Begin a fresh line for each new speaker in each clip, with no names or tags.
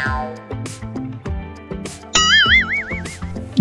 喵。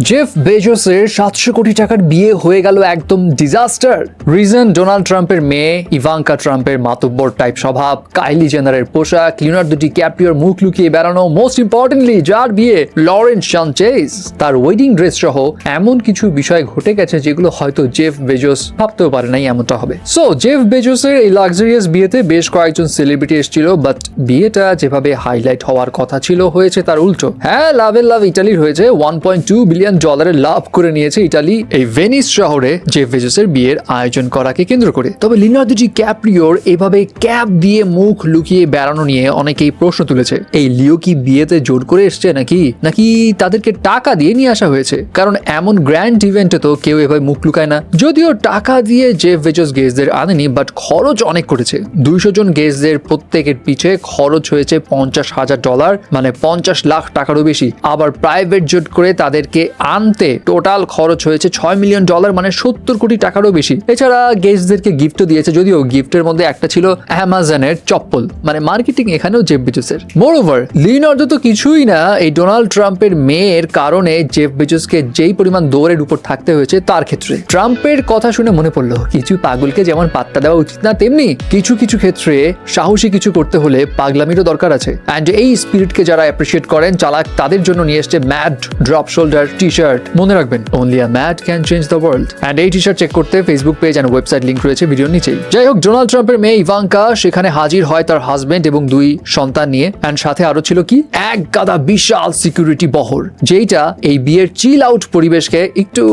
Jeff বেজোসের সাতশো কোটি টাকার বিয়ে হয়ে গেল একদম ডিজাস্টার রিজন ডোনাল্ড ট্রাম্পের মেয়ে ইভাঙ্কা ট্রাম্পের মাতব্বর টাইপ স্বভাব কাইলি জেনারের পোশাক লিওনার্দো ডি ক্যাপ্রিওর মুখ লুকিয়ে বেড়ানো মোস্ট ইম্পর্টেন্টলি যার বিয়ে লরেন্স সানচেজ তার ওয়েডিং ড্রেস সহ এমন কিছু বিষয় ঘটে গেছে যেগুলো হয়তো জেফ বেজোস ভাবতেও পারে নাই এমনটা হবে। সো জেফ বেজোসের এই লাক্সারিয়াস বিয়েতে বেশ কয়েকজন সেলিব্রিটি এসেছিল বাট বিয়েটা যেভাবে হাইলাইট হওয়ার কথা ছিল হয়েছে তার উল্টো। হ্যাঁ লাভের লাভ ইটালির হয়েছে ওয়ান পয়েন্ট টু বিলিয়ন ডলারের লাভ করে নিয়েছে ইটালি এই ভেনিস শহরে জেফ বেজোসের বিয়ের আয়োজন করাকে কেন্দ্র করে। তবে লিনার্দো জি ক্যাপ্রিওর এভাবে ক্যাপ দিয়ে মুখ লুকিয়ে বেড়ানো নিয়ে অনেকেই প্রশ্ন তুলেছে। এই লিও কি বিয়েতে জোর করে এসছে নাকি? নাকি তাদেরকে টাকা দিয়ে নিয়ে আসা হয়েছে? কারণ এমন গ্র্যান্ড ইভেন্টে তো কেউ এভাবে মুখ লুকায় না। যদিও টাকা দিয়ে জেফ বেজোস গেস্টদের আনেনি, বাট খরচ অনেক করেছে। দুইশো জন গেস্টদের প্রত্যেকের পিছে খরচ হয়েছে পঞ্চাশ হাজার ডলার মানে পঞ্চাশ লাখ টাকারও বেশি। আবার প্রাইভেট জোট করে তাদেরকে আনতে টোটাল খরচ হয়েছে ছয় মিলিয়ন ডলার মানে সত্তর কোটি টাকারও বেশি। এছাড়া গেস্টদেরকে গিফটও দিয়েছে, যদিও গিফটের মধ্যে একটা ছিল অ্যামাজনের চপ্পল মানে মার্কেটিং এখানেও জেফ বেজোসের মোর ওভার লিনার্দো তো কিছুই না, এই ডোনাল্ড ট্রাম্পের মেয়ের কারণে জেফ বেজোসকে যেই পরিমাণ দৌড়ের উপর থাকতে হয়েছে তার ক্ষেত্রে। ট্রাম্পের কথা শুনে মনে পড়ল, কিছু পাগলকে যেমন পাত্তা দেওয়া উচিত না, তেমনি কিছু কিছু ক্ষেত্রে সাহসী কিছু করতে হলে পাগলামিরও দরকার আছে। অ্যান্ড এই স্পিরিটকে যারা অ্যাপ্রিসিয়েট করেন, চালাক তাদের জন্য নিয়ে এসছে mad drop shoulder T shirt মনে রাখবেন only a mat can change the world and এই টি শার্ট চেক করতে Facebook page and website link রয়েছে ভিডিওর নিচেই। যাই হোক ডোনাল্ড ট্রাম্পের মেয়ে ইভাঙ্কা সেখানে হাজির হয় তার হাজবেন্ড এবং দুই সন্তান নিয়ে। অ্যান্ড সাথে আরও ছিল কি? এক গাদা বিশাল সিকিউরিটি বহর, যেইটা এই বিয়ের চিল আউট পরিবেশকে একটু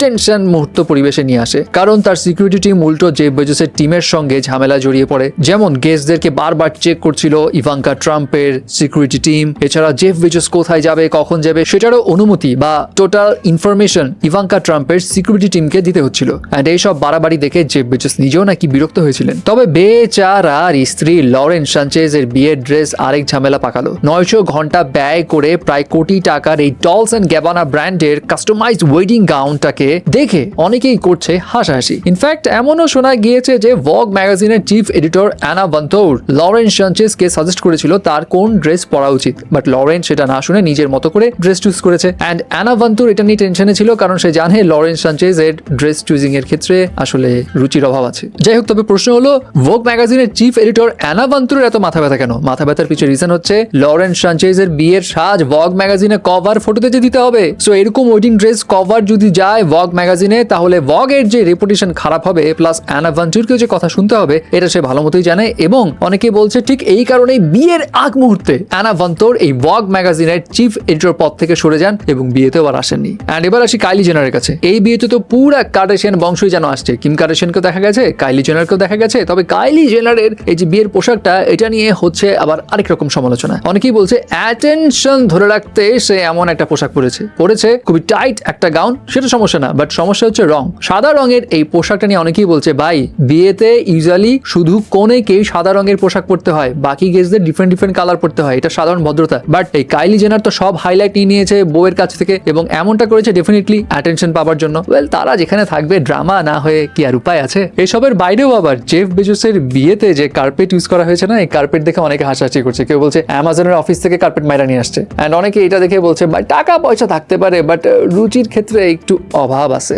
টেনশন মুহূর্ত পরিবেশে নিয়ে আসে। কারণ তার সিকিউরিটি টিম উল্টো জেফ বেজোসের টিমের সঙ্গে ঝামেলা জড়িয়ে পড়ে। যেমন গেস্টদেরকে বারবার চেক করছিল ইভাঙ্কা ট্রাম্পের সিকিউরিটি টিম এছাড়া জেফ বেজোস কোথায় যাবে, কখন যাবে, সেটারও অনুমতি বা টোটাল ইনফরমেশন ইভাঙ্কা ট্রাম্পের সিকিউরিটি টিমকে দিতে হচ্ছিল। অ্যান্ড এইসব বাড়াবাড়ি দেখে জেফ বেজোস নিজেও নাকি বিরক্ত হয়েছিলেন। তবে বেচারার স্ত্রী লরেন সানচেজ এর বিয়ের ড্রেস আরেক ঝামেলা পাকালো। নয়শো ঘণ্টা ব্যয় করে প্রায় কোটি টাকার এই টলস অ্যান্ড গ্যাবানা ব্র্যান্ডের কাস্টমাইজ ওয়েডিং গাউনটাকে দেখে অনেকেই করছে হাসাহাসি। ইনফ্যাক্ট এমনও শোনা গিয়েছে যে ভগ ম্যাগাজিনের chief editor Anna Wintour Lauren সানচেজকে suggest করেছিল তার কোন ড্রেস পরা উচিত। বাট লরেন সেটা না শুনে নিজের মতো করে ড্রেস চুজ করেছে। অ্যান্ড অ্যানা ভান্তুর এটা নিয়ে টেনশনে ছিল, কারণ সে জানে লরেন্স সানচেজ এর ড্রেস চুজিং এর ক্ষেত্রে আসলে রুচির অভাব আছে। যাই হোক, তবে প্রশ্ন হলো ভোগ ম্যাগাজিনের চিফ এডিটর অ্যানা ভান্তুরের এত মাথা ব্যথা কেন? মাথা ব্যথার পিছনে রিজন হচ্ছে লরেন্স সানচেজ এর বিয়ের সাজ ভগ ম্যাগাজিনে কভার ফটোতে যে দিতে হবে। সো এরকম ওয়েডিং ড্রেস কভার যদি যায় ভগ ম্যাগাজিনে তাহলে ভগ এর যে রেপুটেশন খারাপ হবে প্লাস অ্যানা ভান্তুরকেও যে কথা শুনতে হবে, এটা সে ভালো মতোই জানে এবং অনেকে বলছে ঠিক এই কারণেই বিয়ের আগ মুহূর্তে অ্যানা ভান্তর এই ভগ ম্যাগাজিনের চিফ এডিটর পদ থেকে সরে যান এবং বিয়েতেও আসেননি। অ্যান্ড এবার আসি কাইলি জেনারের কাছে। এই বিয়েতে তো পুরা কার্ডেশিয়ান বংশই যেন আসছে। কিম কার্ডেশিয়ানকেও দেখা গেছে কাইলি জেনারকেও দেখা গেছে। তবে কাইলি জেনারের এই যে বিয়ের পোশাকটা, এটা নিয়ে হচ্ছে আবার আরেক রকম সমালোচনা। অনেকেই বলছে অ্যাটেনশন ধরে রাখতে সে এমন একটা পোশাক পরেছে। পরেছে খুবই টাইট একটা গাউন সেটা সমস্যা না বাট সমস্যা হচ্ছে রং। সাদা রঙের এই পোশাকটা নিয়ে অনেকেই বলছে, ভাই, বিয়েতে ইউজুয়ালি শুধু কোনেকেই সাদা রঙের পোশাক পরতে হয়, বাকি গেস্টদের ডিফারেন্ট ডিফারেন্ট কালার পরতে হয়। এটা সাধারণ ভদ্রতা। বাট এই কাইলি জেনার তো সব হাইলাইট নিয়ে নিয়েছে বউয়ের কাছ থেকে এবং এমনটা করেছে ডেফিনেটলি অ্যাটেনশন পাওয়ার জন্য। ওয়েল তারা যেখানে থাকবে ড্রামা না হয়ে কি আর উপায় আছে? এসবের বাইরেও আবার জেফ বেজোসের বিয়েতে যে কার্পেট ইউজ করা হয়েছে না, এই কার্পেট দেখে অনেকে হাসাহাসি করছে। কেউ বলছে অ্যামাজনের অফিস থেকে কার্পেট মাইরা নিয়ে আসছে। অ্যান্ড অনেকে এটা দেখে বলছে টাকা পয়সা থাকতে পারে বাট রুচির ক্ষেত্রে একটু অভাব আছে।